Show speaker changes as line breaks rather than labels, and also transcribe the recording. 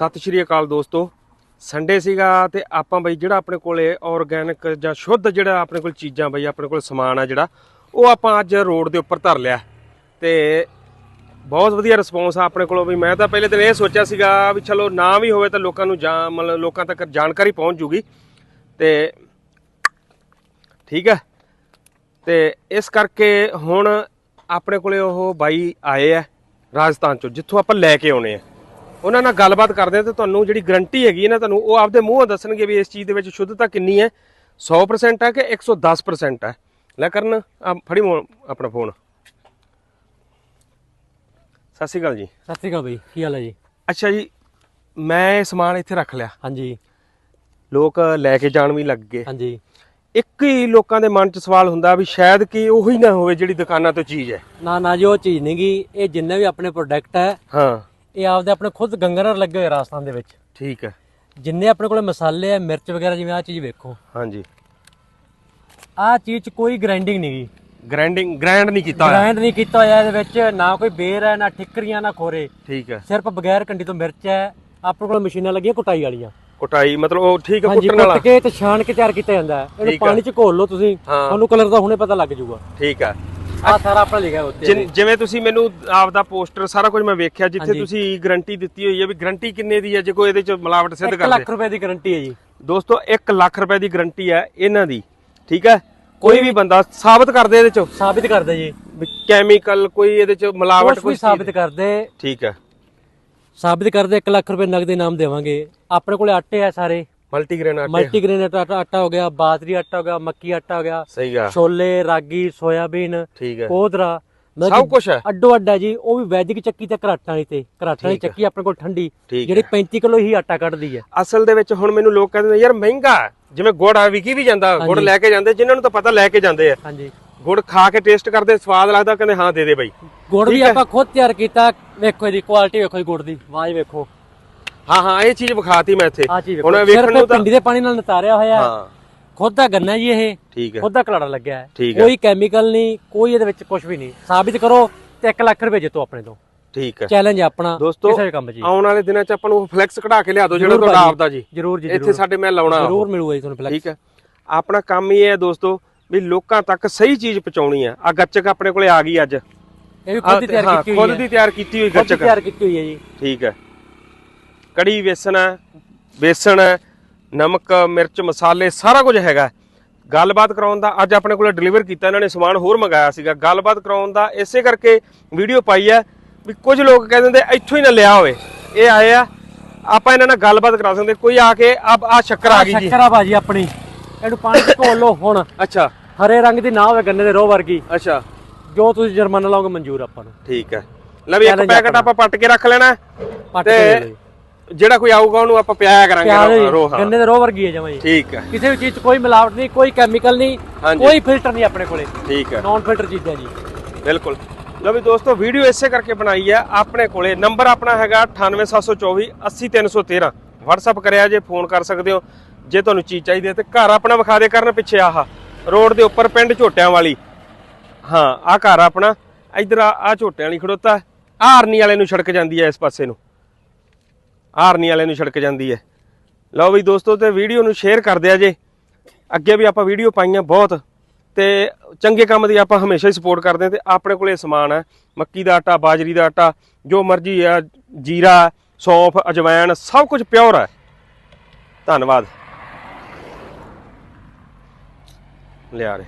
ਸਤਿ ਸ਼੍ਰੀ ਅਕਾਲ ਦੋਸਤੋ। ਸੰਡੇ ਸੀਗਾ ਤੇ ਆਪਾਂ ਬਈ ਜਿਹੜਾ ਆਪਣੇ ਕੋਲੇ ਆਰਗੈਨਿਕ ਜਾਂ ਸ਼ੁੱਧ ਜਿਹੜਾ ਆਪਣੇ ਕੋਲ ਚੀਜ਼ਾਂ ਬਈ ਆਪਣੇ ਕੋਲ ਸਮਾਨ ਆ ਜਿਹੜਾ, ਉਹ ਆਪਾਂ ਅੱਜ ਰੋਡ ਦੇ ਉੱਪਰ ਧਰ ਲਿਆ। ਤੇ ਬਹੁਤ ਵਧੀਆ ਰਿਸਪੌਂਸ ਆ ਆਪਣੇ ਕੋਲੋਂ ਵੀ ਮੈਂ ਤਾਂ ਪਹਿਲੇ ਦਿਨ ਇਹ ਸੋਚਿਆ ਸੀਗਾ ਵੀ ਚਲੋ ਨਾ ਵੀ ਹੋਵੇ ਤਾਂ ਲੋਕਾਂ ਨੂੰ ਜਾਂ ਮਤਲਬ ਲੋਕਾਂ ਤੱਕ ਜਾਣਕਾਰੀ ਪਹੁੰਚ ਜੂਗੀ। ਤੇ ਠੀਕ ਹੈ ਤੇ ਇਸ ਕਰਕੇ ਹੁਣ ਆਪਣੇ ਕੋਲੇ ਉਹ ਬਾਈ ਆਏ ਆ ਰਾਜਸਥਾਨ ਚੋਂ, ਜਿੱਥੋਂ ਆਪਾਂ ਲੈ ਕੇ ਆਉਣੇ ਆ। ਉਹਨਾਂ ਨਾਲ ਗੱਲਬਾਤ ਕਰਦੇ ਆ ਤੇ ਤੁਹਾਨੂੰ ਜਿਹੜੀ ਗਰੰਟੀ ਹੈਗੀ ਹੈ ਨਾ ਤੁਹਾਨੂੰ ਉਹ ਆਪਦੇ ਮੂੰਹੋਂ ਦੱਸਣਗੇ ਵੀ ਇਸ ਚੀਜ਼ ਦੇ ਵਿੱਚ ਸ਼ੁੱਧਤਾ ਕਿੰਨੀ ਹੈ। 100% ਹੈ ਕਿ 110% ਹੈ ਲੈ ਕਰਨ ਆ ਫੜੀ ਆਪਣਾ ਫੋਨ ਸਤਿ ਸ਼੍ਰੀ ਅਕਾਲ ਜੀ।
ਸਤਿ ਸ਼੍ਰੀ ਅਕਾਲ ਬਈ ਕੀ ਹਾਲ ਹੈ ਜੀ?
ਅੱਛਾ ਜੀ ਮੈਂ ਇਹ ਸਮਾਨ ਇੱਥੇ ਰੱਖ ਲਿਆ।
ਹਾਂਜੀ।
ਲੋਕ ਲੈ ਕੇ ਜਾਣ ਵੀ ਲੱਗ ਗਏ।
ਹਾਂਜੀ।
ਇੱਕ ਹੀ ਲੋਕਾਂ ਦੇ ਮਨ 'ਚ ਸਵਾਲ ਹੁੰਦਾ ਵੀ ਸ਼ਾਇਦ ਕਿ ਉਹੀ ਨਾ ਹੋਵੇ ਜਿਹੜੀ ਦੁਕਾਨਾਂ ਤੋਂ ਚੀਜ਼ ਹੈ।
ਨਾ ਨਾ ਜੀ ਉਹ ਚੀਜ਼ ਨਹੀਂ ਗੀ ਇਹ ਜਿੰਨੇ ਵੀ ਆਪਣੇ ਪ੍ਰੋਡਕਟ ਹੈ
ਹਾਂ।
ਇਹ ਆਪਦੇ ਆਪਣੇ ਖੁਦ ਗੰਗਨਰ ਲੱਗੇ ਹੋਏ ਰਾਜਸਥਾਨ ਦੇ ਵਿੱਚ।
ਠੀਕ ਹੈ।
ਜਿੰਨੇ ਆਪਣੇ ਕੋਲੇ ਮਸਾਲੇ ਆ ਮਿਰਚ ਵਗੈਰਾ ਜਿਵੇਂ ਆ ਚੀਜ਼ ਵੇਖੋ।
ਹਾਂਜੀ।
ਆਹ ਚੀਜ਼ 'ਚ ਕੋਈ ਗ੍ਰਾਈਂਡਿੰਗ ਨਹੀਂ ਗੀ
ਗ੍ਰਾਈਂਡਿੰਗ ਗ੍ਰਾਈਂਡ ਨਹੀਂ ਕੀਤਾ ਹੋਇਆ।
ਗ੍ਰਾਈਂਡ ਨਹੀਂ ਕੀਤਾ ਹੋਇਆ ਇਹਦੇ ਵਿੱਚ। ਨਾ ਕੋਈ ਬੇਰ ਹੈ ਨਾ ਠਿਕਰੀਆਂ ਨਾ ਖੋਰੇ।
ਠੀਕ ਹੈ।
ਸਿਰਫ ਬਗੈਰ ਕੰਡੀ ਤੋਂ ਮਿਰਚ ਹੈ ਆਪਣੇ ਕੋਲ ਮਸ਼ੀਨਾਂ ਲੱਗੀਆਂ ਕੁਟਾਈ ਵਾਲੀਆਂ।
ਕੁਟਾਈ ਮਤਲਬ ਉਹ ਠੀਕ ਹੈ
ਹਾਂਜੀ
ਕੁੱਟਣ ਵਾਲਾ।
ਕੁੱਟ ਕੇ ਤੇ ਛਾਣ ਕੇ ਤਿਆਰ ਕੀਤਾ ਜਾਂਦਾ ਹੈ। ਇਹਨੂੰ
ਠੀਕ ਹੈ।
ਪਾਣੀ 'ਚ ਘੋਲ ਲਓ ਤੁਸੀਂ
ਹਾਂ।
ਤੁਹਾਨੂੰ ਕਲਰ ਦਾ ਹੁਣੇ ਪਤਾ ਲੱਗ ਜਾਊਗਾ।
ਠੀਕ ਹੈ।
ਆਹ ਸਾਰਾ ਆਪਣਾ ਲਿਖਿਆ ਉੱਤੇ
ਜਿਨ- ਜਿਵੇਂ ਤੁਸੀਂ ਮੈਨੂੰ ਆਪਦਾ ਪੋਸਟਰ ਸਾਰਾ ਕੁਝ ਮੈਂ ਵੇਖਿਆ ਜਿੱਥੇ। ਤੁਸੀਂ ਗਾਰੰਟੀ ਦਿੱਤੀ ਹੋਈ ਹੈ ਵੀ ਗਾਰੰਟੀ ਕਿੰਨੇ ਦੀ ਹੈ ਜੇ ਕੋਈ ਇਹਦੇ ਚ ਮਿਲਾਵਟ ਸਿੱਧ
1
ਕਰਦੇ
ਲੱਖ ਰੁਪਏ ਦੀ ਗਾਰੰਟੀ ਹੈ ਜੀ।
ਦੋਸਤੋ 1 ਲੱਖ ਰੁਪਏ ਦੀ ਗਾਰੰਟੀ ਹੈ ਇਹਨਾਂ ਦੀ ਠੀਕ ਹੈ? ਕੋਈ ਵੀ ਬੰਦਾ ਸਾਬਤ ਕਰਦੇ ਇਹਦੇ ਚ।
ਸਾਬਿਤ ਕਰਦੇ ਜੀ।
ਵੀ ਕੈਮੀਕਲ ਕੋਈ ਇਹਦੇ ਚ ਮਿਲਾਵਟ ਕੋਈ
ਸਾਬਿਤ ਕਰਦੇ
ਠੀਕ ਹੈ।
ਸਾਬਿਤ ਕਰਦੇ 1 ਲੱਖ ਰੁਪਏ ਨਗਦ ਇਨਾਮ ਦੇਵਾਂਗੇ। ਆਪਣੇ ਕੋਲੇ ਆਟੇ ਆ ਸਾਰੇ।
ਮਲਟੀਗ੍ਰੇਨ ਆਟੇ।
ਮਲਟੀਗ੍ਰੇਨ ਆਟਾ ਆਟਾ ਹੋ ਗਿਆ ਬਾਜਰੀ ਆਟਾ ਹੋ ਗਿਆ ਮੱਕੀ ਆਟਾ ਹੋ ਗਿਆ
ਸਹੀ ਗਾ
ਛੋਲੇ ਰਾਗੀ ਸੋਇਆਬੀਨ
ਠੀਕ ਹੈ
ਕੋਦਰਾ
ਸਭ ਕੁਝ ਹੈ
ਅੱਡੋ ਅੱਡਾ ਜੀ ਉਹ ਵੀ ਵੈਦਿਕ ਚੱਕੀ ਤੇ ਘਰਾਟਾਂ ਵਾਲੀ ਤੇ। ਘਰਾਟਾਂ ਵਾਲੀ ਚੱਕੀ ਆਪਣੇ ਕੋਲ ਠੰਡੀ
ਠੀਕ
ਜਿਹੜੀ 35 ਕਿਲੋ ਹੀ ਆਟਾ ਕੱਢਦੀ ਹੈ
ਅਸਲ ਦੇ ਵਿੱਚ ਹੁਣ ਮੈਨੂੰ ਲੋਕ ਕਹਿੰਦੇ ਨੇ ਯਾਰ ਮਹਿੰਗਾ ਹੈ। ਜਿਵੇਂ ਗੁੜ ਆ ਵਿਕੀ ਵੀ ਜਾਂਦਾ ਗੁੜ ਲੈ ਕੇ ਜਾਂਦੇ ਜਿਨ੍ਹਾਂ ਨੂੰ ਤਾਂ ਪਤਾ ਲੈ ਕੇ ਜਾਂਦੇ ਆ।
ਹਾਂਜੀ।
ਗੁੜ ਖਾ ਕੇ ਟੇਸਟ ਕਰਦੇ ਸਵਾਦ ਲੱਗਦਾ ਕਹਿੰਦੇ ਹਾਂ ਦੇ ਦੇ ਬਾਈ।
ਗੁੜ ਵੀ ਆਪਾਂ ਖੁਦ ਤਿਆਰ ਕੀਤਾ ਵੇਖੋ ਇਹਦੀ ਕੁਆਲਿਟੀ ਵੇਖੋ ਜੀ ਗੁੜ ਦੀ ਆਵਾਜ਼ ਵੇਖੋ।
ਹਾਂ ਹਾਂ ਇਹ ਚੀਜ਼ ਵਿਖਾਤੀ ਮੈਂ ਇੱਥੇ।
ਆ ਚੀਜ਼
ਹੁਣ ਵੇਖਣ ਨੂੰ ਤਾਂ
ਪਿੰਡੀ ਦੇ ਪਾਣੀ ਨਾਲ ਨਤਾਰਿਆ ਹੋਇਆ ਹੈ। ਖੁਦ ਦਾ ਗੰਨਾ ਜੀ ਇਹ।
ਠੀਕ ਹੈ।
ਖੁਦ ਦਾ ਕਲਾੜਾ ਲੱਗਿਆ ਹੈ। ਕੋਈ ਕੈਮੀਕਲ ਨਹੀਂ ਕੋਈ ਇਹਦੇ ਵਿੱਚ ਕੁਝ ਵੀ ਨਹੀਂ। ਸਾਬਿਤ ਕਰੋ ਤੇ 1 ਲੱਖ ਰੁਪਏ ਜਿੱਤੋ ਆਪਣੇ ਤੋਂ।
ਠੀਕ ਹੈ।
ਚੈਲੰਜ ਆਪਣਾ
ਦੋਸਤੋ
ਕਿਸੇ ਵੀ ਕੰਮ 'ਚ ਜੀ।
ਆਉਣ ਵਾਲੇ ਦਿਨਾਂ 'ਚ ਆਪਾਂ ਨੂੰ ਫਲੈਕਸ ਕਢਾ ਕੇ ਲਿਆ ਦਿਓ ਜਿਹੜਾ ਤੁਹਾਡਾ। ਆਪਦਾ ਜੀ।
ਜਰੂਰ ਜੀ
ਇੱਥੇ ਸਾਡੇ ਮੈਂ ਲਾਉਣਾ।
ਜਰੂਰ ਮਿਲੂਗਾ ਜੀ ਤੁਹਾਨੂੰ ਫਲੈਕਸ
ਠੀਕ ਹੈ। ਆਪਣਾ ਕੰਮ ਹੀ ਹੈ ਦੋਸਤੋ ਵੀ ਲੋਕਾਂ ਤੱਕ ਸਹੀ ਚੀਜ਼ ਪਹੁੰਚਾਉਣੀ ਹੈ। ਆ ਗੱਚਕ ਆਪਣੇ ਕੋਲੇ ਆ ਗਈ ਅੱਜ।
ਇਹ ਵੀ ਖੁਦ ਹੀ ਤਿਆਰ ਕੀਤੀ ਹੋਈ
ਖੁਦ
ਹੈ।
ਦੀ ਤਿਆਰ ਕੀਤੀ ਹੋਈ
ਖੁਦ
ਗੱਚਕ।
ਤਿਆਰ ਕੀਤੀ ਹੋਈ ਹੈ ਜੀ।
ਠੀਕ ਹੈ। ਕੜੀ ਵੇਸਣ ਹੈ ਬੇਸਣ ਹੈ ਨਮਕ ਮਿਰਚ ਮਸਾਲੇ ਸਾਰਾ ਕੁਝ ਹੈਗਾ। ਗੱਲਬਾਤ ਕਰਾਉਣ ਦਾ ਅੱਜ ਆਪਣੇ ਕੋਲੇ ਡਿਲੀਵਰ ਕੀਤਾ ਇਹਨਾਂ ਨੇ ਸਮਾਨ ਹੋਰ ਮੰਗਾਇਆ ਸੀਗਾ। ਗੱਲਬਾਤ ਕਰਾਉਣ ਦਾ ਇਸੇ ਕਰਕੇ ਵੀਡੀਓ ਪਾਈ ਹੈ ਵੀ ਕੁਝ ਲੋਕ ਕਹਿੰਦੇ ਨੇ ਇੱਥੋਂ ਹੀ ਨਾ ਲਿਆ ਹੋਵੇ। ਇਹ ਆਏ ਆ ਆਪਾਂ ਇਹਨਾਂ ਨਾਲ ਗੱਲਬਾਤ ਕਰਾ ਸਕਦੇ ਕੋਈ ਆ ਕੇ ਆ ਆ ਸ਼ੱਕਰ ਆ ਗਈ ਜੀ।
ਸ਼ੱਕਰ ਆ ਭਾਜੀ ਆਪਣੀ। ਇਹਨੂੰ ਪਾਣੀ 'ਚ ਘੋਲ ਲਓ ਹੁਣ।
ਅੱਛਾ।
ਹਰੇ ਰੰਗ ਦੀ ਨਾ ਹੋਵੇ ਗੰਨੇ ਦੇ ਰੋਹ ਵਰਗੀ।
ਅੱਛਾ।
ਜੋ ਤੁਸੀਂ ਜੁਰਮਾਨਾ ਲਾਓਗੇ ਮਨਜ਼ੂਰ ਆਪਾਂ ਨੂੰ।
ਠੀਕ ਹੈ। ਲੈ ਵੀ ਇੱਕ ਪੈਕਟ। ਆਪਾਂ ਪੱਟ ਕੇ ਰੱਖ ਲੈਣਾ।
ਪੱਟ ਕੇ
ਤੇ। ਜਿਹੜਾ ਕੋਈ ਆਊਗਾ ਉਹਨੂੰ ਆਪਾਂ ਪਿਆਇਆ ਕਰਾਂਗੇ ਰੋਹ
ਗੰਨੇ ਦੇ ਰੋਹ ਵਰਗੀ ਹੈ ਜਮਾਂ ਜੀ।
ਠੀਕ ਹੈ।
ਕਿਸੇ ਵੀ ਚੀਜ਼ 'ਚ ਕੋਈ ਮਿਲਾਵਟ ਨਹੀਂ ਕੋਈ ਕੈਮੀਕਲ ਨਹੀਂ। ਕੋਈ ਫਿਲਟਰ ਨਹੀਂ ਆਪਣੇ ਕੋਲੇ।
ਠੀਕ ਹੈ।
ਨੌਨ ਫਿਲਟਰ ਚੀਜ਼ਾਂ ਜੀ।
ਬਿਲਕੁਲ। ਲਓ ਵੀ ਦੋਸਤੋ ਵੀਡੀਓ ਇਸੇ ਕਰਕੇ ਬਣਾਈ ਹੈ ਆਪਣੇ ਕੋਲੇ ਨੰਬਰ ਆਪਣਾ ਹੈਗਾ 98724 80313 WhatsApp ਕਰਿਆ ਜੇ ਫੋਨ ਕਰ ਸਕਦੇ ਹੋ। ਜੇ ਤੁਹਾਨੂੰ ਚੀਜ਼ ਚਾਹੀਦੀ ਹੈ ਤੇ ਘਰ ਆਪਣਾ ਵਿਖਾ ਦੇ ਕਰਨ ਪਿੱਛੇ ਆਹ ਰੋਡ ਦੇ ਉੱਪਰ ਪਿੰਡ ਝੋਟਿਆਂ ਵਾਲੀ। ਹਾਂ ਆਹ ਘਰ ਆਪਣਾ। ਇਧਰ ਆ ਆਹ ਝੋਟਿਆਂ ਵਾਲੀ ਖੜੋਤਾ। ਆਰਨੀ ਵਾਲੇ ਨੂੰ ਸੜਕ ਜਾਂਦੀ ਹੈ ਇਸ ਪਾਸੇ ਨੂੰ। ਹਾਰਨੀ ਵਾਲੇ ਨੂੰ ਸੜਕ ਜਾਂਦੀ ਹੈ। ਲਓ ਵੀ ਦੋਸਤੋ, ਤੇ ਵੀਡੀਓ ਨੂੰ ਸ਼ੇਅਰ ਕਰ ਦਿਆ ਜੇ। ਅੱਗੇ ਵੀ ਆਪਾਂ ਵੀਡੀਓ ਪਾਈਆਂ ਬਹੁਤ, ਤੇ ਚੰਗੇ ਕੰਮ ਦੀ ਆਪਾਂ ਹਮੇਸ਼ਾ ਹੀ ਸਪੋਰਟ ਕਰਦੇ ਹਾਂ, ਤੇ ਆਪਣੇ ਕੋਲੇ ਸਮਾਨ ਹੈ। ਮੱਕੀ ਦਾ ਆਟਾ, ਬਾਜਰੀ ਦਾ ਆਟਾ, ਜੋ ਮਰਜ਼ੀ ਆ, ਜੀਰਾ, ਸੌਂਫ ਅਜਵਾਇਣ ਸਭ ਕੁਝ ਪਿਓਰ ਹੈ। ਧੰਨਵਾਦ। ਲਿਆ ਰੇ।